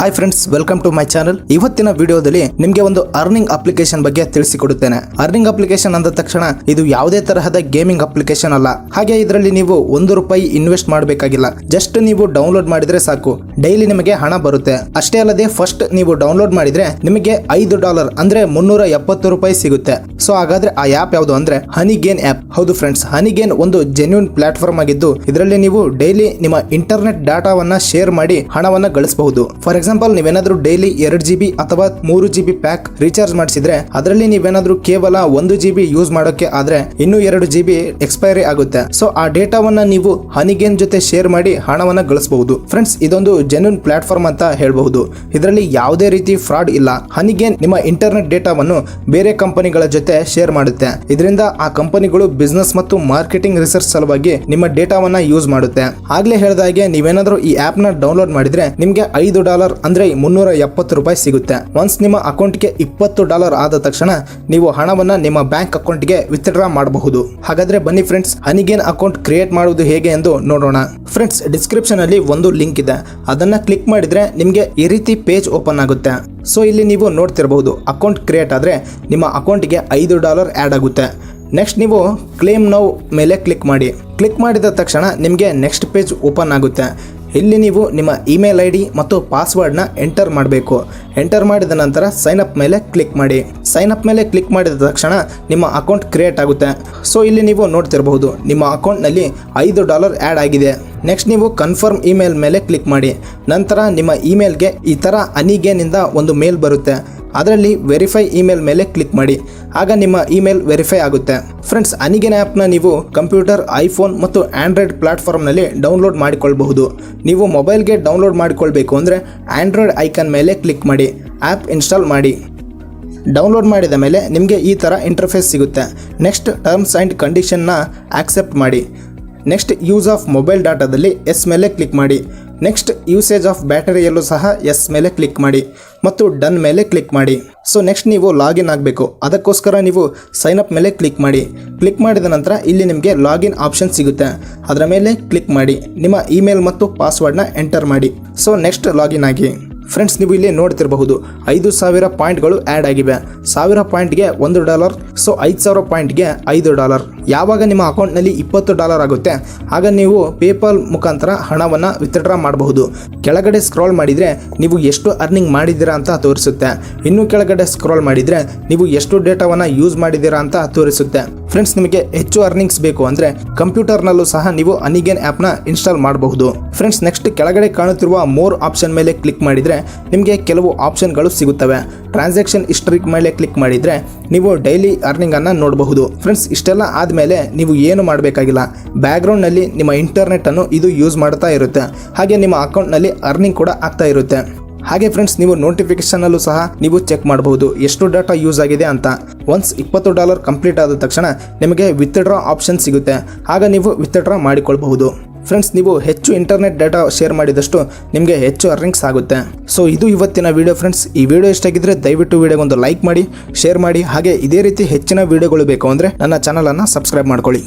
Hi friends welcome to my channel ಇವತ್ತಿನ ವಿಡಿಯೋದಲ್ಲಿ ನಿಮಗೆ ಒಂದು ಅರ್ನಿಂಗ್ ಅಪ್ಲಿಕೇಶನ್ ಬಗ್ಗೆ ತಿಳಿಸಿಕೊಡುತ್ತೇನೆ. ಅರ್ನಿಂಗ್ ಅಪ್ಲಿಕೇಶನ್ ಅಂದ ತಕ್ಷಣ ಇದು ಯಾವುದೇ ತರಹದ ಗೇಮಿಂಗ್ ಅಪ್ಲಿಕೇಶನ್ ಅಲ್ಲ. ಹಾಗೆ ಇದರಲ್ಲಿ ನೀವು ಒಂದು ರೂಪಾಯಿ ಇನ್ವೆಸ್ಟ್ ಮಾಡಬೇಕಾಗಿಲ್ಲ. ಜಸ್ಟ್ ನೀವು ಡೌನ್ಲೋಡ್ ಮಾಡಿದ್ರೆ ಸಾಕು. ಡೈಲಿ ನಿಮಗೆ ಹಣ ಬರುತ್ತೆ. ಅಷ್ಟೇ ಅಲ್ಲದೆ ಫಸ್ಟ್ ನೀವು ಡೌನ್ಲೋಡ್ ಮಾಡಿದ್ರೆ ನಿಮಗೆ ಐದು ಡಾಲರ್ ಅಂದ್ರೆ ಮುನ್ನೂರ ಎಪ್ಪತ್ತು ರೂಪಾಯಿ ಸಿಗುತ್ತೆ. ಸೊ ಹಾಗಾದ್ರೆ ಆ ಆಪ್ ಯಾವುದು ಅಂದ್ರೆ ಹನಿ ಗೇನ್ ಆಪ್ ಹೌದು ಫ್ರೆಂಡ್ಸ್ ಹನಿಗೇನ್ ಒಂದು ಜೆನ್ಯೂನ್ ಪ್ಲಾಟ್ಫಾರ್ಮ್ ಆಗಿದ್ದು, ಇದರಲ್ಲಿ ನೀವು ಡೈಲಿ ನಿಮ್ಮ ಇಂಟರ್ನೆಟ್ ಡಾಟಾವನ್ನ ಶೇರ್ ಮಾಡಿ ಹಣವನ್ನ ಗಳಿಸಬಹುದು. ಫಾರ್ ಎಕ್ಸಾಂಪಲ್ ನೀವೇನಾದ್ರೂ ಡೈಲಿ ಎರಡು ಜಿ ಬಿ ಅಥವಾ ಮೂರು ಜಿ ಬಿ ಪ್ಯಾಕ್ ರೀಚಾರ್ಜ್ ಮಾಡಿಸಿದ್ರೆ ಅದರಲ್ಲಿ ನೀವೇನಾದ್ರೂ ಕೇವಲ ಒಂದು ಜಿ ಬಿ ಯೂಸ್ ಮಾಡೋಕೆ ಆದ್ರೆ ಇನ್ನು ಎರಡು ಜಿ ಬಿ ಎಕ್ಸ್ಪೈರಿ ಆಗುತ್ತೆ. ಸೊ ಆ ಡೇಟಾವನ್ನ ನೀವು ಹನಿಗೇನ್ ಜೊತೆ ಶೇರ್ ಮಾಡಿ ಹಣವನ್ನ ಗಳಿಸಬಹುದು. ಫ್ರೆಂಡ್ಸ್ ಇದೊಂದು ಜೆನ್ಯೂನ್ ಪ್ಲಾಟ್ಫಾರ್ಮ್ ಅಂತ ಹೇಳಬಹುದು. ಇದರಲ್ಲಿ ಯಾವುದೇ ರೀತಿ ಫ್ರಾಡ್ ಇಲ್ಲ. ಹನಿಗೇನ್ ನಿಮ್ಮ ಇಂಟರ್ನೆಟ್ ಡೇಟಾವನ್ನು ಬೇರೆ ಕಂಪನಿಗಳ ಜೊತೆ ಶೇರ್ ಮಾಡುತ್ತೆ. ಇದರಿಂದ ಆ ಕಂಪನಿಗಳು ಬಿಸ್ನೆಸ್ ಮತ್ತು ಮಾರ್ಕೆಟಿಂಗ್ ರಿಸರ್ಚ್ ಸಲುವಾಗಿ ನಿಮ್ಮ ಡೇಟಾವನ್ನ ಯೂಸ್ ಮಾಡುತ್ತೆ. ಆಗ್ಲೇ ಹೇಳಿದಾಗೆ ನೀವೇನಾದ್ರೂ ಈ ಆಪ್ನ ಡೌನ್ಲೋಡ್ ಮಾಡಿದ್ರೆ ನಿಮ್ಗೆ ಐದು ಡಾಲರ್ ಅಂದ್ರೆ ಮುನ್ನೂರ ಎಪ್ಪತ್ತು ರೂಪಾಯಿ ಸಿಗುತ್ತೆ. ಒನ್ಸ್ ನಿಮ್ಮ ಅಕೌಂಟ್ಗೆ ಇಪ್ಪತ್ತು ಡಾಲರ್ ಆದ ತಕ್ಷಣ ನೀವು ಹಣವನ್ನ ನಿಮ್ಮ ಬ್ಯಾಂಕ್ ಅಕೌಂಟ್ಗೆ ವಿತ್ಡ್ರಾ ಮಾಡಬಹುದು. ಹಾಗಾದ್ರೆ ಬನ್ನಿ ಫ್ರೆಂಡ್ಸ್ ಹನಿಗೇನ್ ಅಕೌಂಟ್ ಕ್ರಿಯೇಟ್ ಮಾಡುವುದು ಹೇಗೆ ಎಂದು ನೋಡೋಣ. ಫ್ರೆಂಡ್ಸ್ ಡಿಸ್ಕ್ರಿಪ್ಷನ್ ಅಲ್ಲಿ ಒಂದು ಲಿಂಕ್ ಇದೆ. ಅದನ್ನ ಕ್ಲಿಕ್ ಮಾಡಿದ್ರೆ ನಿಮಗೆ ಈ ರೀತಿ ಪೇಜ್ ಓಪನ್ ಆಗುತ್ತೆ. ಸೊ ಇಲ್ಲಿ ನೀವು ನೋಡ್ತಿರಬಹುದು ಅಕೌಂಟ್ ಕ್ರಿಯೇಟ್ ಆದ್ರೆ ನಿಮ್ಮ ಅಕೌಂಟ್ಗೆ ಐದು ಡಾಲರ್ ಆ್ಯಡ್ ಆಗುತ್ತೆ. ನೆಕ್ಸ್ಟ್ ನೀವು ಕ್ಲೇಮ್ ನೌ ಮೇಲೆ ಕ್ಲಿಕ್ ಮಾಡಿ. ಕ್ಲಿಕ್ ಮಾಡಿದ ತಕ್ಷಣ ನಿಮಗೆ ನೆಕ್ಸ್ಟ್ ಪೇಜ್ ಓಪನ್ ಆಗುತ್ತೆ. ಇಲ್ಲಿ ನೀವು ನಿಮ್ಮ ಇಮೇಲ್ ಐ ಡಿ ಮತ್ತು ಪಾಸ್ವರ್ಡ್ನ ಎಂಟರ್ ಮಾಡಬೇಕು. ಎಂಟರ್ ಮಾಡಿದ ನಂತರ ಸೈನ್ ಅಪ್ ಮೇಲೆ ಕ್ಲಿಕ್ ಮಾಡಿ. ಸೈನ್ ಅಪ್ ಮೇಲೆ ಕ್ಲಿಕ್ ಮಾಡಿದ ತಕ್ಷಣ ನಿಮ್ಮ ಅಕೌಂಟ್ ಕ್ರಿಯೇಟ್ ಆಗುತ್ತೆ. ಸೊ ಇಲ್ಲಿ ನೀವು ನೋಡ್ತಿರಬಹುದು, ನಿಮ್ಮ ಅಕೌಂಟ್ನಲ್ಲಿ ಐದು ಡಾಲರ್ ಆ್ಯಡ್ ಆಗಿದೆ. ನೆಕ್ಸ್ಟ್ ನೀವು ಕನ್ಫರ್ಮ್ ಇಮೇಲ್ ಮೇಲೆ ಕ್ಲಿಕ್ ಮಾಡಿ. ನಂತರ ನಿಮ್ಮ ಇಮೇಲ್ಗೆ ಈ ಥರ ಅನಿಗೇನಿಂದ ಒಂದು ಮೇಲ್ ಬರುತ್ತೆ. ಅದರಲ್ಲಿ ವೆರಿಫೈ ಇಮೇಲ್ ಮೇಲೆ ಕ್ಲಿಕ್ ಮಾಡಿ. ಆಗ ನಿಮ್ಮ ಇಮೇಲ್ ವೆರಿಫೈ ಆಗುತ್ತೆ. ಫ್ರೆಂಡ್ಸ್ ಅನಿಗೆನ್ ಆ್ಯಪ್ನ ನೀವು ಕಂಪ್ಯೂಟರ್ ಐಫೋನ್ ಮತ್ತು ಆಂಡ್ರಾಯ್ಡ್ ಪ್ಲಾಟ್ಫಾರ್ಮ್ನಲ್ಲಿ ಡೌನ್ಲೋಡ್ ಮಾಡಿಕೊಳ್ಳಬಹುದು ನೀವು ಮೊಬೈಲ್ಗೆ ಡೌನ್ಲೋಡ್ ಮಾಡಿಕೊಳ್ಬೇಕು ಅಂದರೆ ಆಂಡ್ರಾಯ್ಡ್ ಐಕನ್ ಮೇಲೆ ಕ್ಲಿಕ್ ಮಾಡಿ. ಆ್ಯಪ್ ಇನ್ಸ್ಟಾಲ್ ಮಾಡಿ. ಡೌನ್ಲೋಡ್ ಮಾಡಿದ ಮೇಲೆ ನಿಮಗೆ ಈ ಥರ ಇಂಟರ್ಫೇಸ್ ಸಿಗುತ್ತೆ. ನೆಕ್ಸ್ಟ್ ಟರ್ಮ್ಸ್ ಆ್ಯಂಡ್ ಕಂಡೀಷನ್ನ ಆಕ್ಸೆಪ್ಟ್ ಮಾಡಿ. ನೆಕ್ಸ್ಟ್ ಯೂಸ್ ಆಫ್ ಮೊಬೈಲ್ ಡಾಟಾದಲ್ಲಿ ಎಸ್ ಮೇಲೆ ಕ್ಲಿಕ್ ಮಾಡಿ. ನೆಕ್ಸ್ಟ್ ಯೂಸೇಜ್ ಆಫ್ ಬ್ಯಾಟರಿಯಲ್ಲೂ ಸಹ ಎಸ್ ಮೇಲೆ ಕ್ಲಿಕ್ ಮಾಡಿ ಮತ್ತು ಡನ್ ಮೇಲೆ ಕ್ಲಿಕ್ ಮಾಡಿ. ಸೊ ನೆಕ್ಸ್ಟ್ ನೀವು ಲಾಗಿನ್ ಆಗಬೇಕು. ಅದಕ್ಕೋಸ್ಕರ ನೀವು ಸೈನ್ ಅಪ್ ಮೇಲೆ ಕ್ಲಿಕ್ ಮಾಡಿ. ಕ್ಲಿಕ್ ಮಾಡಿದ ನಂತರ ಇಲ್ಲಿ ನಿಮಗೆ ಲಾಗಿನ್ ಆಪ್ಷನ್ ಸಿಗುತ್ತೆ. ಅದರ ಮೇಲೆ ಕ್ಲಿಕ್ ಮಾಡಿ. ನಿಮ್ಮ ಇಮೇಲ್ ಮತ್ತು ಪಾಸ್ವರ್ಡ್ನ ಎಂಟರ್ ಮಾಡಿ. ಸೊ ನೆಕ್ಸ್ಟ್ ಲಾಗಿನ್ ಆಗಿ. ಫ್ರೆಂಡ್ಸ್ ನೀವು ಇಲ್ಲಿ ನೋಡ್ತಿರಬಹುದು, ಐದು ಸಾವಿರ ಪಾಯಿಂಟ್ಗಳು ಆ್ಯಡ್ ಆಗಿವೆ. ಸಾವಿರ ಪಾಯಿಂಟ್ಗೆ ಒಂದು ಡಾಲರ್ ಸೊ ಐದು ಸಾವಿರ ಪಾಯಿಂಟ್ಗೆ ಐದು ಡಾಲರ್ ಯಾವಾಗ ನಿಮ್ಮ ಅಕೌಂಟ್ನಲ್ಲಿ ಇಪ್ಪತ್ತು ಡಾಲರ್ ಆಗುತ್ತೆ, ಆಗ ನೀವು ಪೇಪಾಲ್ ಮುಖಾಂತರ ಹಣವನ್ನು ವಿತ್ಡ್ರಾ ಮಾಡಬಹುದು. ಕೆಳಗಡೆ ಸ್ಕ್ರಾಲ್ ಮಾಡಿದರೆ ನೀವು ಎಷ್ಟು ಅರ್ನಿಂಗ್ ಮಾಡಿದ್ದೀರಾ ಅಂತ ತೋರಿಸುತ್ತೆ. ಇನ್ನೂ ಕೆಳಗಡೆ ಸ್ಕ್ರಾಲ್ ಮಾಡಿದರೆ ನೀವು ಎಷ್ಟು ಡೇಟಾವನ್ನು ಯೂಸ್ ಮಾಡಿದ್ದೀರಾ ಅಂತ ತೋರಿಸುತ್ತೆ. ಫ್ರೆಂಡ್ಸ್ ನಿಮಗೆ ಹೆಚ್ಚು ಅರ್ನಿಂಗ್ಸ್ ಬೇಕು ಅಂದರೆ ಕಂಪ್ಯೂಟರ್ನಲ್ಲೂ ಸಹ ನೀವು ಅನಿಗೇನ್ ಆ್ಯಪ್ನ ಇನ್ಸ್ಟಾಲ್ ಮಾಡಬಹುದು. ಫ್ರೆಂಡ್ಸ್ ನೆಕ್ಸ್ಟ್ ಕೆಳಗಡೆ ಕಾಣುತ್ತಿರುವ ಮೋರ್ ಆಪ್ಷನ್ ಮೇಲೆ ಕ್ಲಿಕ್ ಮಾಡಿದರೆ ನಿಮಗೆ ಕೆಲವು ಆಪ್ಷನ್ಗಳು ಸಿಗುತ್ತವೆ. ಟ್ರಾನ್ಸಾಕ್ಷನ್ ಹಿಸ್ಟ್ರಿ ಮೇಲೆ ಕ್ಲಿಕ್ ಮಾಡಿದರೆ ನೀವು ಡೈಲಿ ಅರ್ನಿಂಗನ್ನು ನೋಡಬಹುದು. ಫ್ರೆಂಡ್ಸ್ ಇಷ್ಟೆಲ್ಲ ಆದಮೇಲೆ ನೀವು ಏನು ಮಾಡಬೇಕಾಗಿಲ್ಲ. ಬ್ಯಾಕ್ಗ್ರೌಂಡ್ನಲ್ಲಿ ನಿಮ್ಮ ಇಂಟರ್ನೆಟ್ಟನ್ನು ಇದು ಯೂಸ್ ಮಾಡ್ತಾ ಇರುತ್ತೆ. ಹಾಗೆ ನಿಮ್ಮ ಅಕೌಂಟ್ನಲ್ಲಿ ಅರ್ನಿಂಗ್ ಕೂಡ ಆಗ್ತಾ ಇರುತ್ತೆ. ಹಾಗೆ ಫ್ರೆಂಡ್ಸ್ ನೀವು ನೋಟಿಫಿಕೇಶನಲ್ಲೂ ಸಹ ನೀವು ಚೆಕ್ ಮಾಡಬಹುದು ಎಷ್ಟು ಡಾಟಾ ಯೂಸ್ ಆಗಿದೆ ಅಂತ. ಒನ್ಸ್ ಇಪ್ಪತ್ತು ಡಾಲರ್ ಕಂಪ್ಲೀಟ್ ಆದ ತಕ್ಷಣ ನಿಮಗೆ ವಿತ್ಡ್ರಾ ಆಪ್ಷನ್ ಸಿಗುತ್ತೆ. ಆಗ ನೀವು ವಿತ್ಡ್ರಾ ಮಾಡಿಕೊಳ್ಬಹುದು. ಫ್ರೆಂಡ್ಸ್ ನೀವು ಹೆಚ್ಚು ಇಂಟರ್ನೆಟ್ ಡಾಟಾ ಶೇರ್ ಮಾಡಿದಷ್ಟು ನಿಮಗೆ ಹೆಚ್ಚು ಅರ್ನಿಂಗ್ಸ್ ಆಗುತ್ತೆ. ಸೊ ಇದು ಇವತ್ತಿನ ವಿಡಿಯೋ ಫ್ರೆಂಡ್ಸ್ ಈ ವಿಡಿಯೋ ಇಷ್ಟ ದಯವಿಟ್ಟು ದಯವಿಟ್ಟು ವಿಡಿಯೋಗೊಂದು ಲೈಕ್ ಮಾಡಿ ಶೇರ್ ಮಾಡಿ. ಹಾಗೆ ಇದೇ ರೀತಿ ಹೆಚ್ಚಿನ ವಿಡಿಯೋಗಳು ಬೇಕು ಅಂದರೆ ನನ್ನ ಚಾನಲನ್ನು ಸಬ್ಸ್ಕ್ರೈಬ್ ಮಾಡ್ಕೊಳ್ಳಿ.